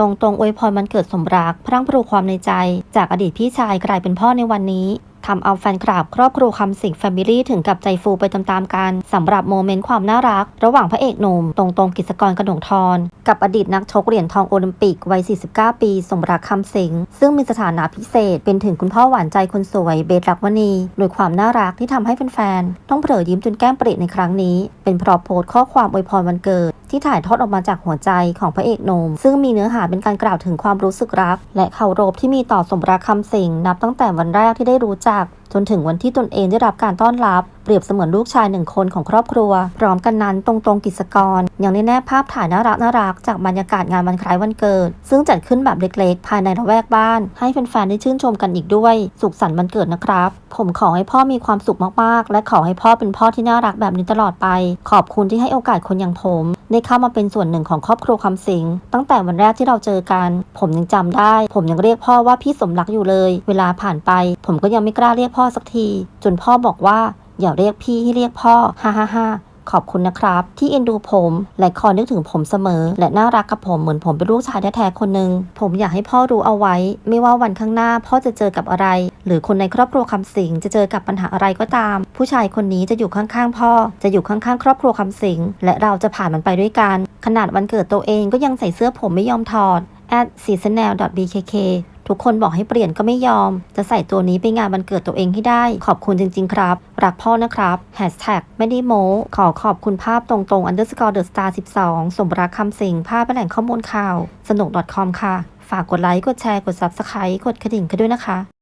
ตรงๆอวยพรมันเกิดสมรัก พรั่งพรูความในใจ จากอดีตพี่ชายกลายเป็นพ่อในวันนี้ ทำเอาแฟนคลับครอบครัวคำสิงแฟมิลี่ถึงกับใจฟูไปตามๆกันสำหรับโมเมนต์ความน่ารัก ระหว่างพระเอกหนุ่มตรงตรงๆกิจกรกระหนงทรกับอดีตนักชกเหรียญทองโอลิมปิกวัย 49 ปีสมรักคำสิงซึ่งมีสถานะพิเศษ เป็นถึงคุณพ่อหวานใจคนสวยเบสรักวณีโดยความน่ารักที่ทำให้แฟนๆต้องเผลอยิ้มจนแก้มปริในครั้งนี้ เป็นเพราะโพสต์ข้อความอวยพรวันเกิด ที่ถ่ายทอดออกมาจากหัวใจของพระเอกหนุ่มซึ่งมีเนื้อหาเป็นการกล่าวถึงความรู้สึกรัก และเคารพที่มีต่อสมรักคำสิงนับตั้งแต่วันแรกที่ได้รู้จักจ จนถึงวันที่ตนเองได้รับการต้อนรับ เปรียบเสมือนลูกชายหนึ่งคนของครอบครัว พร้อมกันนั้นตรงตรงกิจกร ยังได้แนบภาพถ่ายน่ารักน่ารักจากบรรยากาศงานวันคล้ายวันเกิด ซึ่งจัดขึ้นแบบเล็กๆ ภายในละแวกบ้าน ให้แฟนๆได้ชื่นชมกันอีกด้วย สุขสันต์วันเกิดนะครับ ผมขอให้พ่อมีความสุขมากๆ และขอให้พ่อเป็นพ่อที่น่ารักแบบนี้ตลอดไป ขอบคุณที่ให้โอกาสคนอย่างผมได้เข้ามาเป็นส่วนหนึ่งของครอบครัวคำสิง ตั้งแต่วันแรกที่เราเจอกัน ผมยังจำได้ ผมยังเรียกพ่อว่าพี่สมรักอยู่เลย เวลาผ่านไป ผมก็ยังไม่กล้าเรียกพ่อสักที จนพ่อบอกว่า อย่าเรียกพี่ให้เรียกพ่อฮ่าฮ่าฮ่าขอบคุณนะครับ ที่เอ็นดูผมและคอยนึกถึงผมเสมอ และน่ารักกับผมเหมือนผมเป็นลูกชายแท้ๆคนหนึ่งผมอยากให้พ่อรู้เอาไว้ ไม่ว่าวันข้างหน้าพ่อจะเจอกับอะไร หรือคนในครอบครัวคำสิงจะเจอกับปัญหาอะไรก็ตาม ผู้ชายคนนี้จะอยู่ข้างๆ พ่อ จะอยู่ข้างๆ ครอบครัวคำสิงและเราจะผ่านมันไปด้วยกัน ขนาดวันเกิดตัวเองก็ยังใส่เสื้อผมไม่ยอมถอด at seasonal bkk ทุกคนบอกให้เปลี่ยนก็ไม่ยอม จะใส่ตัวนี้ไปงานวันเกิดตัวเองให้ได้ ขอบคุณจริง ๆ ครับ รักพ่อนะครับ Hashtag ไม่ได้โม้ ขอขอบคุณภาพตรงๆ underscore the star 12 สมรักคำสิงภาพแหล่งข้อมูลข่าว สนุก .com ค่ะ ฝากกดไลค์ กดแชร์ กด subscribe กดกระดิ่งกันด้วยนะคะ